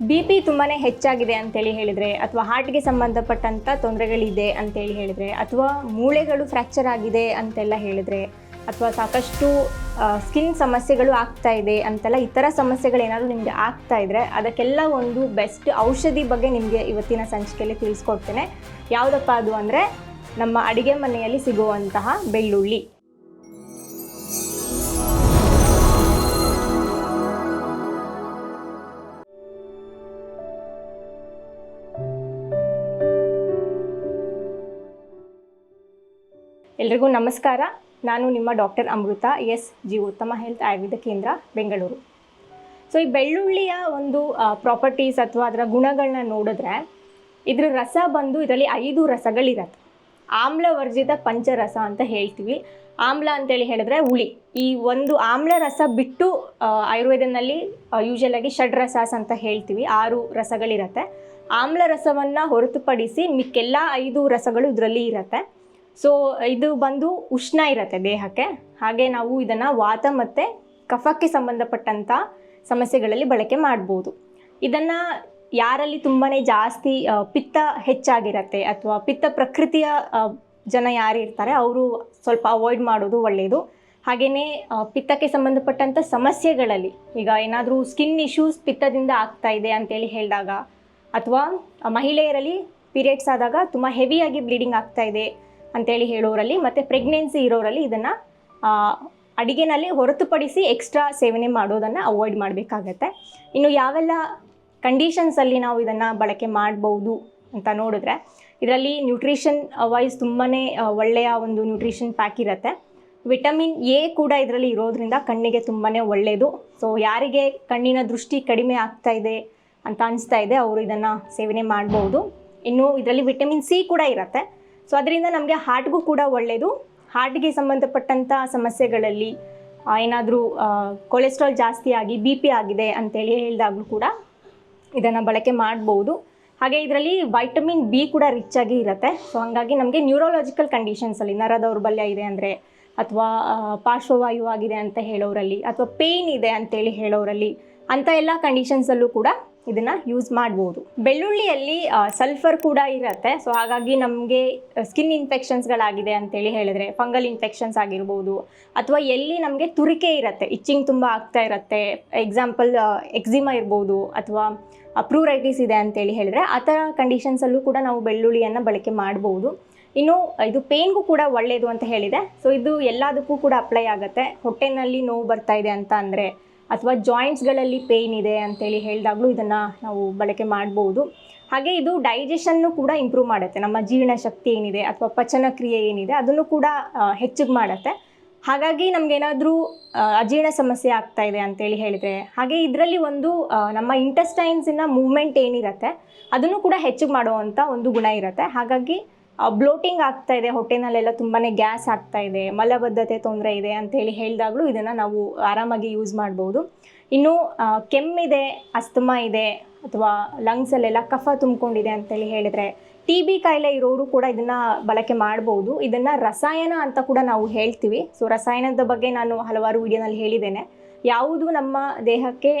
B P ತುಂಬಾ ಹೆಚ್ಚಾಗಿದೆ ಅಂತೇಳಿ ಹೇಳಿದರೆ, ಅಥವಾ ಹಾರ್ಟ್ಗೆ ಸಂಬಂಧಪಟ್ಟಂಥ ತೊಂದರೆಗಳಿದೆ ಅಂತೇಳಿ ಹೇಳಿದರೆ, ಅಥವಾ ಮೂಳೆಗಳು ಫ್ರ್ಯಾಕ್ಚರ್ ಆಗಿದೆ ಅಂತೆಲ್ಲ ಹೇಳಿದರೆ, ಅಥವಾ ಸಾಕಷ್ಟು ಸ್ಕಿನ್ ಸಮಸ್ಯೆಗಳು ಆಗ್ತಾ ಇದೆ ಅಂತೆಲ್ಲ ಇತರ ಥರ ಸಮಸ್ಯೆಗಳೇನಾದರೂ ನಿಮಗೆ ಆಗ್ತಾ ಇದ್ದರೆ ಅದಕ್ಕೆಲ್ಲ ಒಂದು ಬೆಸ್ಟ್ ಔಷಧಿ ಬಗ್ಗೆ ನಿಮಗೆ ಇವತ್ತಿನ ಸಂಚಿಕೆಯಲ್ಲಿ ತಿಳಿಸ್ಕೊಡ್ತೇನೆ. ಯಾವುದಪ್ಪ ಅದು ಅಂದರೆ ನಮ್ಮ ಅಡುಗೆ ಮನೆಯಲ್ಲಿ ಸಿಗುವಂತಹ ಬೆಳ್ಳುಳ್ಳಿ. ಎಲ್ರಿಗೂ ನಮಸ್ಕಾರ. ನಾನು ನಿಮ್ಮ doctor Amrita, S, G, Uttama health Ayurveda Kendra, Bengaluru. So ಈ ಬೆಳ್ಳುಳ್ಳಿಯ ಒಂದು ಪ್ರಾಪರ್ಟೀಸ್ ಅಥವಾ ಅದರ ಗುಣಗಳನ್ನ ನೋಡಿದ್ರೆ, ಇದ್ರ ರಸ ಬಂದು ಇದರಲ್ಲಿ ಐದು ರಸಗಳಿರತ್ತೆ. ಆಮ್ಲವರ್ಜಿತ ಪಂಚರಸ ಅಂತ ಹೇಳ್ತೀವಿ. ಆಮ್ಲ ಅಂತೇಳಿ ಹೇಳಿದ್ರೆ ಹುಳಿ. ಈ ಒಂದು ಆಮ್ಲ ರಸ ಬಿಟ್ಟು ಆಯುರ್ವೇದನಲ್ಲಿ ಯೂಶಲ್ ಆಗಿ ಷಡ್ರಸಾಸ್ ಅಂತ ಹೇಳ್ತೀವಿ. ಆರು ರಸಗಳಿರತ್ತೆ. ಆಮ್ಲ ರಸವನ್ನು ಹೊರತುಪಡಿಸಿ ಮಿಕ್ಕೆಲ್ಲ ಐದು ರಸಗಳು ಇದರಲ್ಲಿ ಇರತ್ತೆ. ಸೊ ಇದು ಬಂದು ಉಷ್ಣ ಇರುತ್ತೆ ದೇಹಕ್ಕೆ. ಹಾಗೆ ನಾವು ಇದನ್ನು ವಾತ ಮತ್ತು ಕಫಕ್ಕೆ ಸಂಬಂಧಪಟ್ಟಂಥ ಸಮಸ್ಯೆಗಳಲ್ಲಿ ಬಳಕೆ ಮಾಡ್ಬೋದು. ಇದನ್ನು ಯಾರಲ್ಲಿ ತುಂಬಾ ಜಾಸ್ತಿ ಪಿತ್ತ ಹೆಚ್ಚಾಗಿರತ್ತೆ ಅಥವಾ ಪಿತ್ತ ಪ್ರಕೃತಿಯ ಜನ ಯಾರಿರ್ತಾರೆ ಅವರು ಸ್ವಲ್ಪ ಅವಾಯ್ಡ್ ಮಾಡೋದು ಒಳ್ಳೆಯದು ಹಾಗೆಯೇ ಪಿತ್ತಕ್ಕೆ ಸಂಬಂಧಪಟ್ಟಂಥ ಸಮಸ್ಯೆಗಳಲ್ಲಿ, ಈಗ ಏನಾದರೂ ಸ್ಕಿನ್ ಇಶ್ಯೂಸ್ ಪಿತ್ತದಿಂದ ಆಗ್ತಾ ಇದೆ ಅಂತೇಳಿ ಹೇಳಿದಾಗ, ಅಥವಾ ಮಹಿಳೆಯರಲ್ಲಿ ಪೀರಿಯಡ್ಸ್ ಆದಾಗ ತುಂಬ ಹೆವಿಯಾಗಿ ಬ್ಲೀಡಿಂಗ್ ಆಗ್ತಾ ಇದೆ ಅಂತೇಳಿ ಹೇಳೋರಲ್ಲಿ ಮತ್ತು ಪ್ರೆಗ್ನೆನ್ಸಿ ಇರೋರಲ್ಲಿ ಇದನ್ನು ಅಡಿಗೆನಲ್ಲಿ ಹೊರತುಪಡಿಸಿ ಎಕ್ಸ್ಟ್ರಾ ಸೇವನೆ ಮಾಡೋದನ್ನು ಅವಾಯ್ಡ್ ಮಾಡಬೇಕಾಗತ್ತೆ. ಇನ್ನು ಯಾವೆಲ್ಲ ಕಂಡೀಷನ್ಸಲ್ಲಿ ನಾವು ಇದನ್ನು ಬಳಕೆ ಮಾಡ್ಬೋದು ಅಂತ ನೋಡಿದ್ರೆ, ಇದರಲ್ಲಿ ನ್ಯೂಟ್ರಿಷನ್ ವೈಸ್ ತುಂಬಾ ಒಳ್ಳೆಯ ಒಂದು ನ್ಯೂಟ್ರಿಷನ್ ಪ್ಯಾಕ್ ಇರುತ್ತೆ. ವಿಟಮಿನ್ ಎ ಕೂಡ ಇದರಲ್ಲಿ ಇರೋದ್ರಿಂದ ಕಣ್ಣಿಗೆ ತುಂಬಾ ಒಳ್ಳೆಯದು ಸೊ ಯಾರಿಗೆ ಕಣ್ಣಿನ ದೃಷ್ಟಿ ಕಡಿಮೆ ಆಗ್ತಾ ಇದೆ ಅಂತ ಅನಿಸ್ತಾ ಇದೆ, ಅವರು ಇದನ್ನು ಸೇವನೆ ಮಾಡ್ಬೋದು. ಇನ್ನು ಇದರಲ್ಲಿ ವಿಟಮಿನ್ ಸಿ ಕೂಡ ಇರುತ್ತೆ. ಸೊ ಅದರಿಂದ ನಮಗೆ ಹಾರ್ಟ್ಗೂ ಕೂಡ ಒಳ್ಳೆಯದು ಹಾರ್ಟ್ಗೆ ಸಂಬಂಧಪಟ್ಟಂಥ ಸಮಸ್ಯೆಗಳಲ್ಲಿ ಏನಾದರೂ ಕೊಲೆಸ್ಟ್ರಾಲ್ ಜಾಸ್ತಿ ಆಗಿ ಬಿ ಪಿ ಆಗಿದೆ ಅಂತೇಳಿ ಹೇಳಿದಾಗಲೂ ಕೂಡ ಇದನ್ನು ಬಳಕೆ ಮಾಡ್ಬೋದು. ಹಾಗೆ ಇದರಲ್ಲಿ ವೈಟಮಿನ್ ಬಿ ಕೂಡ ರಿಚ್ ಆಗಿ ಇರುತ್ತೆ. ಸೊ ಹಂಗಾಗಿ ನಮಗೆ ನ್ಯೂರೋಲಾಜಿಕಲ್ ಕಂಡೀಷನ್ಸಲ್ಲಿ ನರ ದೌರ್ಬಲ್ಯ ಇದೆ ಅಂದರೆ ಅಥವಾ ಪಾರ್ಶ್ವವಾಯು ಆಗಿದೆ ಅಂತ ಹೇಳೋರಲ್ಲಿ, ಅಥವಾ ಪೇಯ್ನ್ ಇದೆ ಅಂತೇಳಿ ಹೇಳೋರಲ್ಲಿ, ಅಂಥ ಎಲ್ಲ ಕಂಡೀಷನ್ಸಲ್ಲೂ ಕೂಡ ಇದನ್ನು ಯೂಸ್ ಮಾಡ್ಬೋದು. ಬೆಳ್ಳುಳ್ಳಿಯಲ್ಲಿ ಸಲ್ಫರ್ ಕೂಡ ಇರುತ್ತೆ. ಸೊ ಹಾಗಾಗಿ ನಮಗೆ ಸ್ಕಿನ್ ಇನ್ಫೆಕ್ಷನ್ಸ್ಗಳಾಗಿದೆ ಅಂತೇಳಿ ಹೇಳಿದ್ರೆ ಫಂಗಲ್ ಇನ್ಫೆಕ್ಷನ್ಸ್ ಆಗಿರ್ಬೋದು, ಅಥವಾ ಎಲ್ಲಿ ನಮಗೆ ತುರಿಕೆ ಇರುತ್ತೆ ಇಚ್ಚಿಂಗ್ ತುಂಬ ಆಗ್ತಾ ಇರುತ್ತೆ ಎಕ್ಸಾಂಪಲ್ ಎಕ್ಸಿಮಾ ಇರ್ಬೋದು, ಅಥವಾ ಅಪ್ರೂರೈಟಿಸ್ ಇದೆ ಅಂತೇಳಿ ಹೇಳಿದ್ರೆ, ಆ ಥರ ಕಂಡೀಷನ್ಸಲ್ಲೂ ಕೂಡ ನಾವು ಬೆಳ್ಳುಳ್ಳಿಯನ್ನು ಬಳಕೆ ಮಾಡ್ಬೋದು. ಇನ್ನು, ಇದು ಪೇನ್ಗೂ ಕೂಡ ಒಳ್ಳೆಯದು ಅಂತ ಹೇಳಿದೆ. ಸೊ ಇದು ಎಲ್ಲದಕ್ಕೂ ಕೂಡ ಅಪ್ಲೈ ಆಗುತ್ತೆ. ಹೊಟ್ಟೆನಲ್ಲಿ ನೋವು ಬರ್ತಾ ಇದೆ ಅಂತ ಅಂದರೆ ಅಥವಾ ಜಾಯಿಂಟ್ಸ್ಗಳಲ್ಲಿ ಪೇಯ್ನ್ ಇದೆ ಅಂತೇಳಿ ಹೇಳಿದಾಗಲೂ ಇದನ್ನು ನಾವು ಬಳಕೆ ಮಾಡ್ಬೋದು. ಹಾಗೆ ಇದು ಡೈಜೆಷನ್ನು ಕೂಡ ಇಂಪ್ರೂವ್ ಮಾಡುತ್ತೆ. ನಮ್ಮ ಜೀರ್ಣಶಕ್ತಿ ಏನಿದೆ ಅಥವಾ ಪಚನ ಕ್ರಿಯೆ ಏನಿದೆ ಅದನ್ನು ಕೂಡ ಹೆಚ್ಚಿಗೆ ಮಾಡುತ್ತೆ. ಹಾಗಾಗಿ ನಮಗೇನಾದರೂ ಅಜೀರ್ಣ ಸಮಸ್ಯೆ ಆಗ್ತಾ ಇದೆ ಅಂತೇಳಿ ಹೇಳಿದರೆ, ಹಾಗೆ ಇದರಲ್ಲಿ ಒಂದು ನಮ್ಮ ಇಂಟೆಸ್ಟೈನ್ಸಿನ ಮೂವ್ಮೆಂಟ್ ಏನಿರುತ್ತೆ ಅದನ್ನು ಕೂಡ ಹೆಚ್ಚಿಗೆ ಮಾಡುವಂಥ ಒಂದು ಗುಣ ಇರುತ್ತೆ. ಹಾಗಾಗಿ ಬ್ಲೋಟಿಂಗ್ ಆಗ್ತಾ ಇದೆ, ಹೊಟ್ಟೆನಲ್ಲೆಲ್ಲ ತುಂಬಾ ಗ್ಯಾಸ್ ಆಗ್ತಾ ಇದೆ, ಮಲಬದ್ಧತೆ ತೊಂದರೆ ಇದೆ ಅಂತೇಳಿ ಹೇಳಿದಾಗಲೂ ಇದನ್ನು ನಾವು ಆರಾಮಾಗಿ ಯೂಸ್ ಮಾಡ್ಬೋದು. ಇನ್ನು ಕೆಮ್ಮಿದೆ ಅಸ್ತಮಾ ಇದೆ, ಅಥವಾ ಲಂಗ್ಸಲ್ಲೆಲ್ಲ ಕಫ ತುಂಬಿಕೊಂಡಿದೆ ಅಂತೇಳಿ ಹೇಳಿದರೆ ಟಿ ಬಿ ಕಾಯಿಲೆ ಇರೋರು ಕೂಡ ಇದನ್ನು ಬಳಕೆ ಮಾಡ್ಬೋದು. ಇದನ್ನು ರಸಾಯನ ಅಂತ ಕೂಡ ನಾವು ಹೇಳ್ತೀವಿ. ಸೊ ರಸಾಯನದ ಬಗ್ಗೆ ನಾನು ಹಲವಾರು ವಿಡಿಯೋನಲ್ಲಿ ಹೇಳಿದ್ದೇನೆ. ಯಾವುದು ನಮ್ಮ ದೇಹಕ್ಕೆ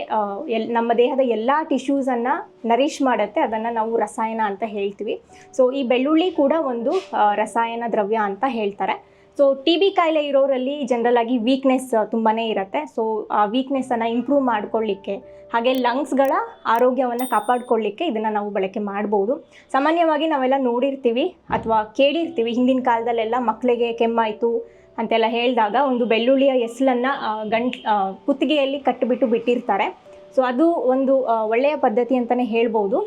ಎಲ್, ನಮ್ಮ ದೇಹದ ಎಲ್ಲ ಟಿಶ್ಯೂಸನ್ನು ನರಿಷ್ ಮಾಡುತ್ತೆ, ಅದನ್ನು ನಾವು ರಸಾಯನ ಅಂತ ಹೇಳ್ತೀವಿ. ಸೊ ಈ ಬೆಳ್ಳುಳ್ಳಿ ಕೂಡ ಒಂದು ರಸಾಯನ ದ್ರವ್ಯ ಅಂತ ಹೇಳ್ತಾರೆ. ಸೊ ಟಿ ಬಿ ಕಾಯಿಲೆ ಇರೋರಲ್ಲಿ ಜನರಲ್ ಆಗಿ ವೀಕ್ನೆಸ್ ತುಂಬಾ ಇರುತ್ತೆ. ಸೊ ಆ ವೀಕ್ನೆಸ್ಸನ್ನು ಇಂಪ್ರೂವ್ ಮಾಡ್ಕೊಳ್ಳಿಕ್ಕೆ ಹಾಗೆ ಲಂಗ್ಸ್ಗಳ ಆರೋಗ್ಯವನ್ನು ಕಾಪಾಡ್ಕೊಳ್ಳಿಕ್ಕೆ ಇದನ್ನು ನಾವು ಬಳಕೆ ಮಾಡ್ಬೋದು. ಸಾಮಾನ್ಯವಾಗಿ ನಾವೆಲ್ಲ ನೋಡಿರ್ತೀವಿ, ಅಥವಾ ಕೇಳಿರ್ತೀವಿ, ಹಿಂದಿನ ಕಾಲದಲ್ಲೆಲ್ಲ ಮಕ್ಕಳಿಗೆ ಕೆಮ್ಮಾಯಿತು ಅಂತೆಲ್ಲ ಹೇಳಿದಾಗ ಒಂದು ಬೆಳ್ಳುಳ್ಳಿಯ ಎಸಲನ್ನು ಗಂಟ್ ಕುತ್ತಿಗೆಯಲ್ಲಿ ಕಟ್ಟಿಬಿಟ್ಟು ಬಿಟ್ಟಿರ್ತಾರೆ. ಸೊ ಅದು ಒಂದು ಒಳ್ಳೆಯ ಪದ್ಧತಿ ಅಂತಲೇ ಹೇಳ್ಬೋದು.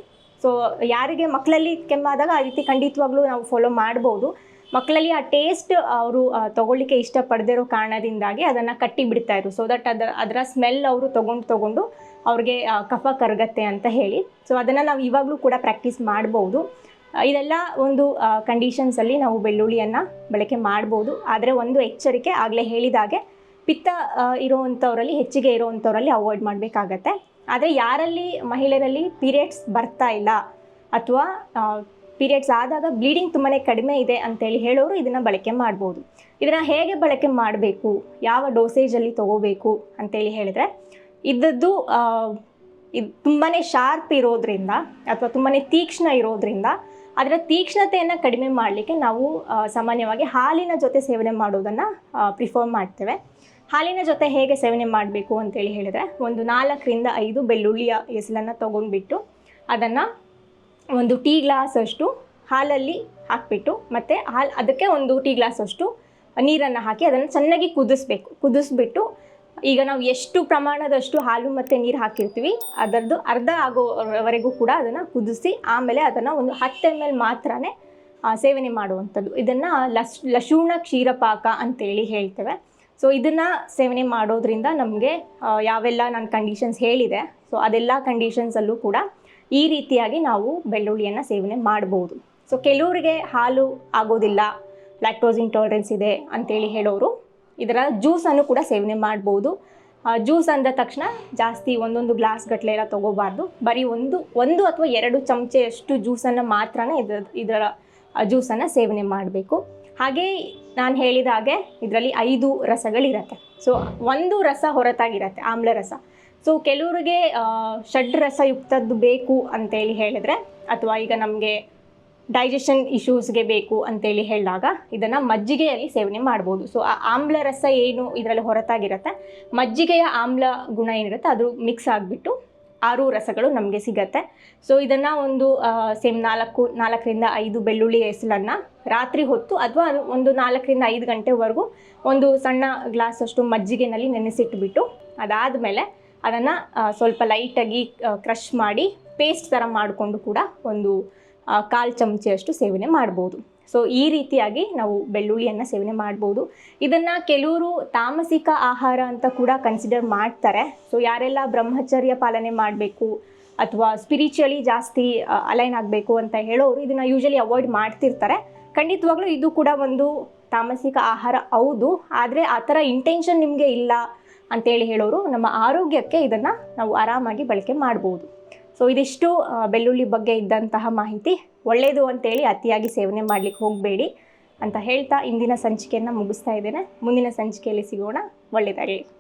ಸೊ ಯಾರಿಗೆ ಮಕ್ಕಳಲ್ಲಿ ಕೆಮ್ಮಾದಾಗ ಆ ರೀತಿ ಖಂಡಿತವಾಗ್ಲೂ ನಾವು ಫಾಲೋ ಮಾಡ್ಬೋದು. ಮಕ್ಕಳಲ್ಲಿ ಆ ಟೇಸ್ಟ್ ಅವರು ತಗೊಳ್ಳಿಕ್ಕೆ ಇಷ್ಟಪಡದಿರೋ ಕಾರಣದಿಂದಾಗಿ ಅದನ್ನು ಕಟ್ಟಿ ಬಿಡ್ತಾ ಇದ್ರು. ಸೊ ದಟ್ ಅದರ ಅದರ ಸ್ಮೆಲ್ ಅವರು ತೊಗೊಂಡು ತೊಗೊಂಡು ಅವ್ರಿಗೆ ಕಫ ಕರಗತ್ತೆ ಅಂತ ಹೇಳಿ. ಸೊ ಅದನ್ನು ನಾವು ಇವಾಗಲೂ ಕೂಡ ಪ್ರಾಕ್ಟೀಸ್ ಮಾಡ್ಬೋದು. ಇದೆಲ್ಲ ಒಂದು ಕಂಡೀಷನ್ಸಲ್ಲಿ ನಾವು ಬೆಳ್ಳುಳ್ಳಿಯನ್ನು ಬಳಕೆ ಮಾಡ್ಬೋದು. ಆದರೆ ಒಂದು ಎಚ್ಚರಿಕೆ ಆಗಲೇ ಹೇಳಿದಾಗೆ ಪಿತ್ತ ಇರೋವಂಥವರಲ್ಲಿ ಹೆಚ್ಚಿಗೆ ಇರೋವಂಥವರಲ್ಲಿ ಅವಾಯ್ಡ್ ಮಾಡಬೇಕಾಗತ್ತೆ. ಆದರೆ ಯಾರಲ್ಲಿ, ಮಹಿಳೆಯರಲ್ಲಿ ಪೀರಿಯಡ್ಸ್ ಬರ್ತಾ ಇಲ್ಲ ಅಥವಾ ಪೀರಿಯಡ್ಸ್ ಆದಾಗ ಬ್ಲೀಡಿಂಗ್ ತುಂಬಾ ಕಡಿಮೆ ಇದೆ ಅಂತೇಳಿ ಹೇಳೋರು ಇದನ್ನು ಬಳಕೆ ಮಾಡ್ಬೋದು. ಇದನ್ನು ಹೇಗೆ ಬಳಕೆ ಮಾಡಬೇಕು? ಯಾವ ಡೋಸೇಜಲ್ಲಿ ತೊಗೋಬೇಕು ಅಂತೇಳಿ ಹೇಳಿದ್ರೆ, ಇದ್ದದ್ದು ಇದು ತುಂಬಾ ಶಾರ್ಪ್ ಇರೋದ್ರಿಂದ ಅಥವಾ ತುಂಬಾ ತೀಕ್ಷ್ಣ ಇರೋದ್ರಿಂದ ಅದರ ತೀಕ್ಷ್ಣತೆಯನ್ನು ಕಡಿಮೆ ಮಾಡಲಿಕ್ಕೆ ನಾವು ಸಾಮಾನ್ಯವಾಗಿ ಹಾಲಿನ ಜೊತೆ ಸೇವನೆ ಮಾಡೋದನ್ನು ಪ್ರಿಫರ್ ಮಾಡ್ತೇವೆ. ಹಾಲಿನ ಜೊತೆ ಹೇಗೆ ಸೇವನೆ ಮಾಡಬೇಕು ಅಂತೇಳಿ ಹೇಳಿದರೆ, ಒಂದು ನಾಲ್ಕರಿಂದ ಐದು ಬೆಳ್ಳುಳ್ಳಿಯ ಎಸಲನ್ನು ತೊಗೊಂಡ್ಬಿಟ್ಟು ಅದನ್ನು ಒಂದು ಟೀ ಗ್ಲಾಸ್ ಅಷ್ಟು ಹಾಲಲ್ಲಿ ಹಾಕಿಬಿಟ್ಟು, ಮತ್ತು ಹಾಲು, ಅದಕ್ಕೆ ಒಂದು ಟೀ ಗ್ಲಾಸ್ ಅಷ್ಟು ನೀರನ್ನು ಹಾಕಿ ಅದನ್ನು ಚೆನ್ನಾಗಿ ಕುದಿಸ್ಬೇಕು. ಕುದಿಸ್ಬಿಟ್ಟು ಈಗ ನಾವು ಎಷ್ಟು ಪ್ರಮಾಣದಷ್ಟು ಹಾಲು ಮತ್ತು ನೀರು ಹಾಕಿರ್ತೀವಿ ಅದರದ್ದು ಅರ್ಧ ಆಗೋವರೆಗೂ ಕೂಡ ಅದನ್ನು ಕುದಿಸಿ ಆಮೇಲೆ ಅದನ್ನು ಒಂದು ಹತ್ತು ಎಂ ಎಲ್ ಮಾತ್ರನೇ ಸೇವನೆ ಮಾಡುವಂಥದ್ದು. ಇದನ್ನು ಲಸ್ ಲಶೂಣ ಕ್ಷೀರಪಾಕ ಅಂತೇಳಿ ಹೇಳ್ತೇವೆ. ಸೊ ಇದನ್ನು ಸೇವನೆ ಮಾಡೋದ್ರಿಂದ ನಮಗೆ ಯಾವೆಲ್ಲ ನಾನು ಕಂಡೀಷನ್ಸ್ ಹೇಳಿದೆ ಸೊ ಅದೆಲ್ಲ ಕಂಡೀಷನ್ಸಲ್ಲೂ ಕೂಡ ಈ ರೀತಿಯಾಗಿ ನಾವು ಬೆಳ್ಳುಳ್ಳಿಯನ್ನು ಸೇವನೆ ಮಾಡ್ಬೋದು. ಸೊ ಕೆಲವರಿಗೆ ಹಾಲು ಆಗೋದಿಲ್ಲ ಲ್ಯಾಕ್ಟೋಸ್ ಇಂಟಾಲರೆನ್ಸ್ ಇದೆ ಅಂತೇಳಿ ಹೇಳೋರು ಇದರ ಜ್ಯೂಸನ್ನು ಕೂಡ ಸೇವನೆ ಮಾಡ್ಬೋದು. ಜ್ಯೂಸ್ ಅಂದ ತಕ್ಷಣ ಜಾಸ್ತಿ ಒಂದೊಂದು ಗ್ಲಾಸ್ ಗಟ್ಟಲೆ ಎಲ್ಲ ತೊಗೋಬಾರ್ದು. ಬರೀ ಒಂದು ಒಂದು ಅಥವಾ ಎರಡು ಚಮಚೆಯಷ್ಟು ಜ್ಯೂಸನ್ನು ಮಾತ್ರನೇ ಇದರ ಇದರ ಜ್ಯೂಸನ್ನು ಸೇವನೆ ಮಾಡಬೇಕು. ಹಾಗೆ ನಾನು ಹೇಳಿದ ಹಾಗೆ ಇದರಲ್ಲಿ ಐದು ರಸಗಳಿರತ್ತೆ. ಸೊ ಒಂದು ರಸ ಹೊರತಾಗಿರತ್ತೆ, ಆಮ್ಲ ರಸ. ಸೊ ಕೆಲವರಿಗೆ ಷಡ್ ರಸಯುಕ್ತದ್ದು ಬೇಕು ಅಂತೇಳಿ ಹೇಳಿದ್ರೆ, ಅಥವಾ ಈಗ ನಮಗೆ ಡೈಜೆಷನ್ ಇಶ್ಯೂಸ್ಗೆ ಬೇಕು ಅಂತೇಳಿ ಹೇಳಿದಾಗ ಇದನ್ನು ಮಜ್ಜಿಗೆಯಲ್ಲಿ ಸೇವನೆ ಮಾಡ್ಬೋದು. ಸೊ ಆ ಆಮ್ಲ ರಸ ಏನು ಇದರಲ್ಲಿ ಹೊರತಾಗಿರುತ್ತೆ, ಮಜ್ಜಿಗೆಯ ಆಮ್ಲ ಗುಣ ಏನಿರುತ್ತೆ ಅದು ಮಿಕ್ಸ್ ಆಗಿಬಿಟ್ಟು ಆರು ರಸಗಳು ನಮಗೆ ಸಿಗತ್ತೆ. ಸೊ ಇದನ್ನು ಒಂದು ಸೇಮ್ ನಾಲ್ಕು, ನಾಲ್ಕರಿಂದ ಐದು ಬೆಳ್ಳುಳ್ಳಿ ಎಸಲನ್ನು ರಾತ್ರಿ ಹೊತ್ತು ಅಥವಾ ಒಂದು ನಾಲ್ಕರಿಂದ ಐದು ಗಂಟೆವರೆಗೂ ಒಂದು ಸಣ್ಣ ಗ್ಲಾಸ್ ಅಷ್ಟು ಮಜ್ಜಿಗೆನಲ್ಲಿ ನೆನೆಸಿಟ್ಬಿಟ್ಟು ಅದಾದಮೇಲೆ ಅದನ್ನು ಸ್ವಲ್ಪ ಲೈಟಾಗಿ ಕ್ರಷ್ ಮಾಡಿ ಪೇಸ್ಟ್ ಥರ ಮಾಡಿಕೊಂಡು ಕೂಡ ಒಂದು ಕಾಲು ಚಮಚೆಯಷ್ಟು ಸೇವನೆ ಮಾಡ್ಬೋದು. ಸೊ ಈ ರೀತಿಯಾಗಿ ನಾವು ಬೆಳ್ಳುಳ್ಳಿಯನ್ನು ಸೇವನೆ ಮಾಡ್ಬೋದು. ಇದನ್ನು ಕೆಲವರು ತಾಮಸಿಕ ಆಹಾರ ಅಂತ ಕೂಡ ಕನ್ಸಿಡರ್ ಮಾಡ್ತಾರೆ. ಸೊ ಯಾರೆಲ್ಲ ಬ್ರಹ್ಮಚರ್ಯ ಪಾಲನೆ ಮಾಡಬೇಕು ಅಥವಾ ಸ್ಪಿರಿಚುವಲಿ ಜಾಸ್ತಿ ಅಲೈನ್ ಆಗಬೇಕು ಅಂತ ಹೇಳೋರು ಇದನ್ನು ಯೂಶಲಿ ಅವಾಯ್ಡ್ ಮಾಡ್ತಿರ್ತಾರೆ. ಖಂಡಿತವಾಗ್ಲೂ ಇದು ಕೂಡ ಒಂದು ತಾಮಸಿಕ ಆಹಾರ ಹೌದು. ಆದರೆ ಆ ಥರ ಇಂಟೆನ್ಷನ್ ನಿಮಗೆ ಇಲ್ಲ ಅಂತೇಳಿ ಹೇಳೋರು ನಮ್ಮ ಆರೋಗ್ಯಕ್ಕೆ ಇದನ್ನು ನಾವು ಆರಾಮಾಗಿ ಬಳಕೆ ಮಾಡ್ಬೋದು. ಸೊ ಇದಿಷ್ಟು ಬೆಳ್ಳುಳ್ಳಿ ಬಗ್ಗೆ ಇದ್ದಂತಹ ಮಾಹಿತಿ. ಒಳ್ಳೆಯದು ಅಂತೇಳಿ ಅತಿಯಾಗಿ ಸೇವನೆ ಮಾಡಲಿಕ್ಕೆ ಹೋಗಬೇಡಿ ಅಂತ ಹೇಳ್ತಾ ಇಂದಿನ ಸಂಚಿಕೆಯನ್ನು ಮುಗಿಸ್ತಾ ಇದ್ದೇನೆ. ಮುಂದಿನ ಸಂಚಿಕೆಯಲ್ಲಿ ಸಿಗೋಣ. ಒಳ್ಳೆಯದಾಗಲಿ